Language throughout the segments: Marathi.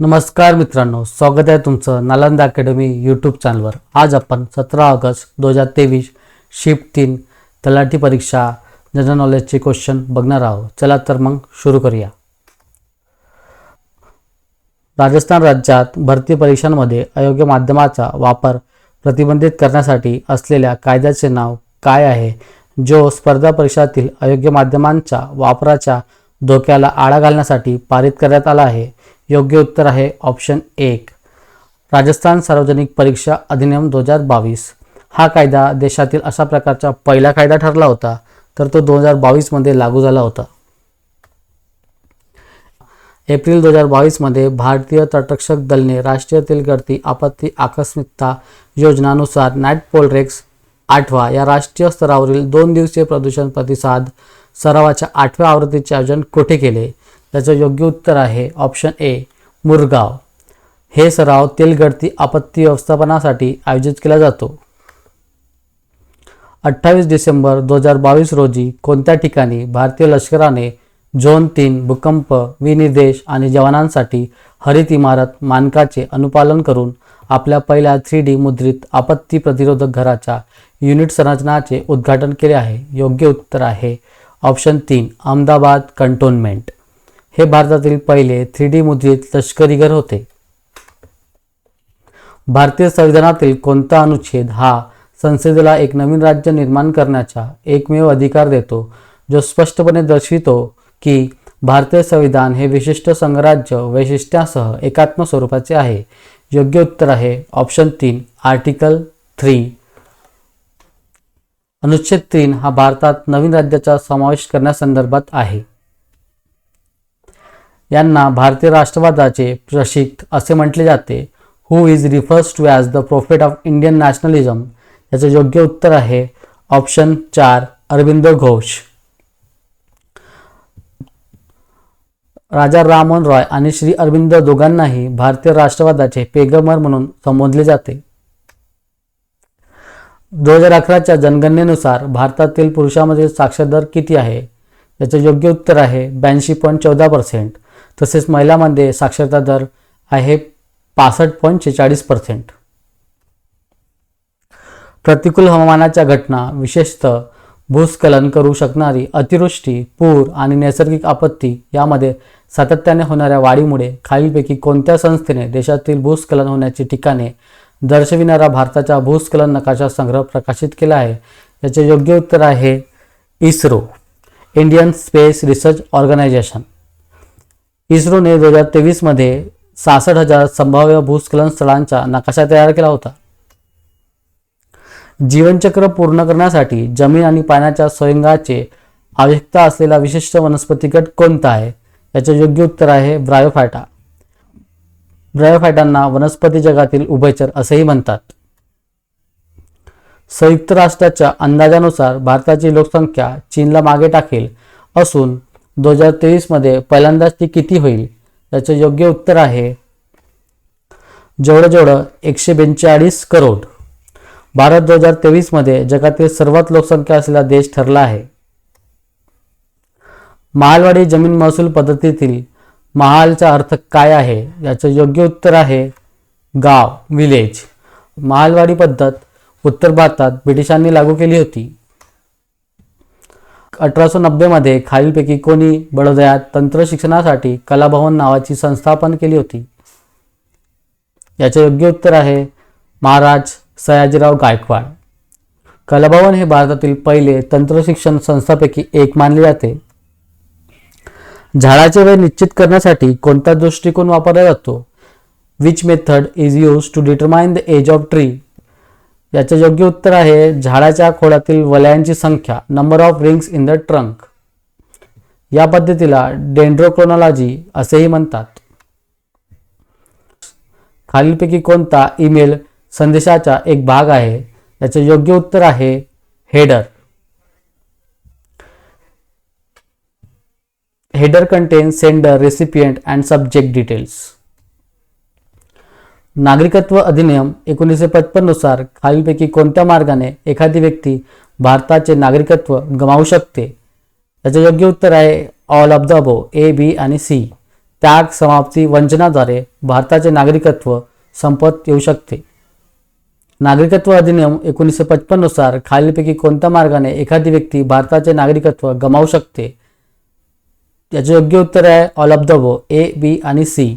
नमस्कार मित्रांनो स्वागत आहे तुमचं नालंदा अकॅडमी यूट्यूब चॅनलवर आज आपण सतरा ऑगस्ट दोन हजार तेवीस शिफ्ट तीन तलाठी परीक्षा जनरल नॉलेजचे क्वेश्चन बघणार आहोत. चला तर मग सुरू करूया. राजस्थान राज्यात भरती परीक्षांमध्ये अयोग्य माध्यमाचा वापर प्रतिबंधित करण्यासाठी असलेल्या कायद्याचे नाव काय आहे जो स्पर्धा परीक्षातील अयोग्य माध्यमांच्या वापराच्या धोक्याला आळा घालण्यासाठी पारित करण्यात आला आहे योग्य उत्तर आहे ऑप्शन एक. राजस्थान सार्वजनिक परीक्षा अधिनियम दोन हजार बावीस. हा कायदा देशातील अशा प्रकारचा पहिला कायदा ठरला होता तर तो दोन हजार बावीसमध्ये लागू झाला होता. एप्रिल दोन हजार बावीसमध्ये भारतीय तटरक्षक दलने राष्ट्रीय तेलगडती आपत्ती आकस्मिकता योजनानुसार नॅट पोलरेक्स आठवा या राष्ट्रीय स्तरावरील दोन दिवसीय प्रदूषण प्रतिसाद सरावाच्या आठव्या आवृत्तीचे आयोजन कुठे केले? त्याचं योग्य उत्तर आहे ऑप्शन ए मुरगाव. हे सराव तेलगडती आपत्ती व्यवस्थापनासाठी आयोजित केला जातो. अठ्ठावीस डिसेंबर दोन हजार बावीस रोजी कोणत्या ठिकाणी भारतीय लष्कराने झोन तीन भूकंप विनिर्देश आणि जवानांसाठी हरित इमारत मानकाचे अनुपालन करून आपल्या पहिल्या थ्री डी मुद्रित आपत्ती प्रतिरोधक घराच्या युनिट संरचनाचे उद्घाटन केले आहे. योग्य उत्तर आहे ऑप्शन तीन अहमदाबाद कंटोनमेंट. हे भारतातील पहिले थ्री डी मुद्रित लष्करी घर होते. भारतीय संविधानातील कोणता अनुच्छेद हा संसदेला एक नवीन राज्य निर्माण करण्याचा एकमेव अधिकार देतो जो स्पष्टपणे दर्शवितो की भारतीय संविधान हे विशिष्ट संघराज्य वैशिष्ट्यासह एकात्म स्वरूपाचे आहे. योग्य उत्तर आहे ऑप्शन तीन आर्टिकल थ्री. अनुच्छेद तीन हा भारतात नवीन राज्याचा समावेश करण्यासंदर्भात आहे. यांना भारतीय राष्ट्रवादाचे प्रशिक असे म्हटले जाते. Who is refers to as the prophet of Indian nationalism याचे योग्य उत्तर आहे ऑप्शन चार अरविंद घोष. राजा राममोहन रॉय आणि श्री अरविंद दोघांनाही भारतीय राष्ट्रवादाचे पेगमर म्हणून संबोधले जाते. दोन हजार अकराच्या जनगणनेनुसार भारतातील पुरुषांमधील साक्षर दर किती आहे? याचे योग्य उत्तर आहे ब्याऐंशी पॉईंट चौदा पर्सेंट तसेच महिलांमध्ये साक्षरता दर आहे पासष्ट पॉईंट छेचाळीस पर्सेंट. प्रतिकूल हवामानाच्या घटना विशेषतः भूस्खलन करू शकणारी अतिवृष्टी पूर आणि नैसर्गिक आपत्ती यामध्ये सातत्याने होणाऱ्या वाढीमुळे खालीलपैकी कोणत्या संस्थेने देशातील भूस्खलन होण्याची ठिकाणे दर्शविणारा भारताचा भूस्खलन नकाशा संग्रह प्रकाशित केला आहे? याचे योग्य उत्तर आहे ISRO Indian space research organisation. इस्रोने दोन हजार तेवीसमध्ये सहासष्ट हजार संभाव्य भूस्खलन स्थळांचा नकाशा तयार केला होता. जीवनचक्र पूर्ण करण्यासाठी जमीन आणि पाण्याच्या स्वयंगाचे आवश्यकता असलेला विशिष्ट वनस्पती गट कोणता आहे? याचे योग्य उत्तर आहे ब्रायोफायटा. ब्रायोफायटांना वनस्पती जगातील उभयचर असेही म्हणतात. संयुक्त राष्ट्राच्या अंदाजानुसार भारताची लोकसंख्या चीनला मागे टाकेल असून दोन हजार तेवीसमध्ये पहिल्यांदाच ती किती होईल? याचे योग्य उत्तर आहे जेवढं जेवढं एकशे बेचाळीस करोड. भारत दोन हजार तेवीसमध्ये जगातील सर्वात लोकसंख्या असलेला देश ठरला आहे. महालवाडी जमीन महसूल पद्धतीतील महालचा अर्थ काय आहे? याचं योग्य उत्तर आहे गाव विलेज. महालवाडी पद्धत उत्तर भारतात ब्रिटिशांनी लागू केली होती. अठराशे नब्बेमध्ये खालीलपैकी कोणी बडोदयात तंत्र शिक्षणासाठी कलाभवन नावाची संस्थापन केली होती? याचे योग्य उत्तर आहे महाराज सयाजीराव गायकवाड. कलाभवन हे भारतातील पहिले तंत्रशिक्षण संस्थापैकी एक मानले जाते. झाडाचे वय निश्चित करण्यासाठी कोणता दृष्टिकोन वापरला जातो? Which method is use to determine the age of tree याचे योग्य उत्तर आहे झाडाच्या खोडातील वलयांची संख्या number of rings in the trunk या पद्धतीला डेंड्रोक्रोनॉलॉजी असेही म्हणतात. खालीलपैकी कोणता ईमेल संदेशाचा एक भाग आहे? याचे योग्य उत्तर आहे header. Header contain sender recipient and subject details नागरिकत्व अधिनियम एकोणीसशे पचपन्ननुसार खालीलपैकी कोणत्या मार्गाने एखादी व्यक्ती भारताचे नागरिकत्व गमावू शकते? याचे योग्य उत्तर आहे all of the above A B आणि सी त्याग समाप्ती वंचनाद्वारे भारताचे नागरिकत्व संपत येऊ शकते. नागरिकत्व अधिनियम एकोणीसशे पचपन्ननुसार खालीलपैकी कोणत्या मार्गाने एखादी व्यक्ती भारताचे नागरिकत्व गमावू शकते? याचे योग्य उत्तर आहे ऑल ऑफ द बो ए बी आणि सी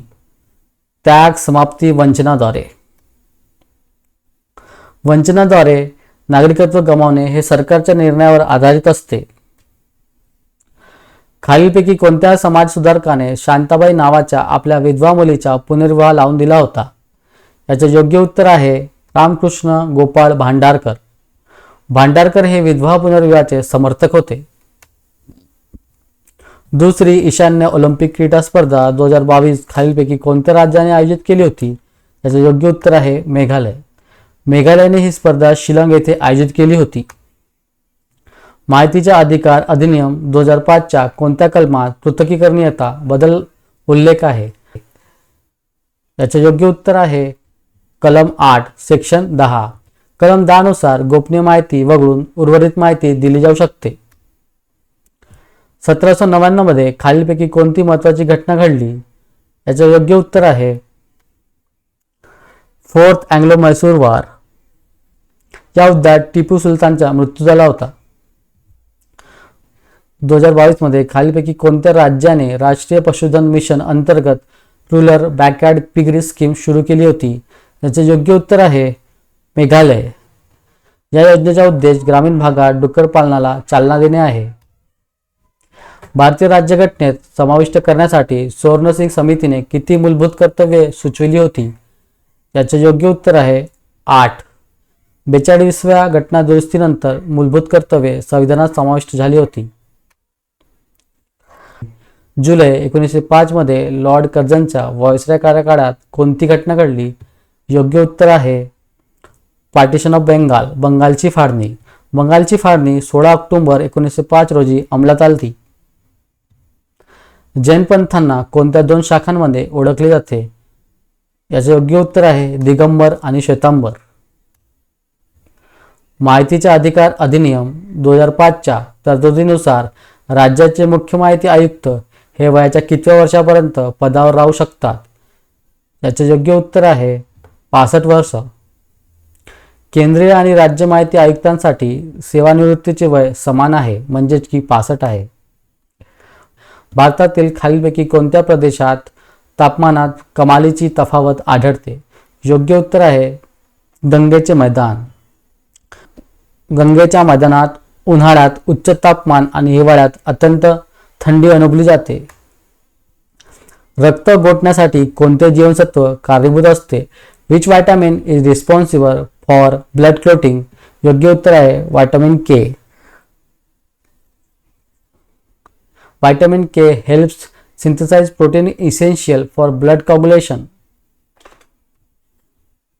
त्याग समाप्ती वंचनाद्वारे वंचनाद्वारे नागरिकत्व गमावणे हे सरकारच्या निर्णयावर आधारित असते. खालीलपैकी कोणत्या समाज सुधारकाने शांताबाई नावाच्या आपल्या विधवा मुलीचा पुनर्विवाह लावून दिला होता? याचे योग्य उत्तर आहे रामकृष्ण गोपाळ भांडारकर. भांडारकर हे विधवा पुनर्विवाहाचे समर्थक होते. दुसरी ईशान्य ऑलिम्पिक क्रीडा स्पर्धा दोन हजार बावीस खालीलपैकी कोणत्या राज्याने आयोजित केली होती? याचे योग्य उत्तर आहे मेघालय. मेघालयाने ही स्पर्धा शिलाँग येथे आयोजित केली होती. माहितीचा अधिकार अधिनियम दोन हजार पाचच्या कोणत्या कलमात पृथकीकरणीयता बदल उल्लेख आहे? याचे योग्य उत्तर आहे कलम आठ सेक्शन दहा. कलम दहानुसार गोपनीय माहिती वगळून उर्वरित माहिती दिली जाऊ शकते. सतराशे नव्याण्णवमध्ये खालीलपैकी कोणती महत्त्वाची घटना घडली? याचे योग्य उत्तर आहे फोर्थ अँग्लो मैसूर वार. या युद्धात टिपू सुलतानचा मृत्यू झाला होता. दोन हजार बावीसमध्ये खालीलपैकी कोणत्या राज्याने राष्ट्रीय पशुधन मिशन अंतर्गत रुरल बॅकयार्ड पिगरी स्कीम सुरू केली होती? याचे योग्य उत्तर आहे मेघालय. या योजनेचा उद्देश ग्रामीण भागात डुक्कर पालनाला चालना देणे आहे. भारतीय राज्यघटनेत समाविष्ट करण्यासाठी सुवर्णसिंग समितीने किती मूलभूत कर्तव्ये सुचविली होती? याचे योग्य उत्तर आहे आठ. बेचाळीसव्या घटना दुरुस्तीनंतर मूलभूत कर्तव्ये संविधानात समाविष्ट झाली होती. जुलै एकोणीसशे पाचमध्ये लॉर्ड कर्जनच्या व्हॉइसराय कार्यकाळात कोणती घटना घडली? योग्य उत्तर आहे पार्टिशन ऑफ बेंगाल बंगालची फाळणी. बंगालची फाळणी सोळा ऑक्टोबर एकोणीसशे पाच रोजी अंमलात आली जैन पंथांना कोणत्या दोन शाखांमध्ये ओळखले जाते? याचे योग्य उत्तर आहे दिगंबर आणि श्वेतांबर. माहितीचा अधिकार अधिनियम दोन हजार पाचच्या तरतुदीनुसार राज्याचे मुख्य माहिती आयुक्त हे वयाच्या कितव्या वर्षापर्यंत पदावर राहू शकतात? याचे योग्य उत्तर आहे पासष्ट वर्ष. केंद्रीय आणि राज्य माहिती आयुक्तांसाठी सेवानिवृत्तीचे वय समान आहे म्हणजेच की पासष्ट आहे. भारतातील खालीलपैकी कोणत्या प्रदेशात तापमानात कमालीची तफावत आढळते? योग्य उत्तर आहे गंगेचे मैदान. गंगेच्या मैदानात उन्हाळ्यात उच्च तापमान आणि हिवाळ्यात अत्यंत थंडी अनुभवली जाते. रक्त गोठण्यासाठी कोणते जीवनसत्व कारणीभूत असते? Which vitamin is responsible for blood clotting योग्य उत्तर आहे vitamin K. Vitamin K helps synthesize protein essential for blood coagulation.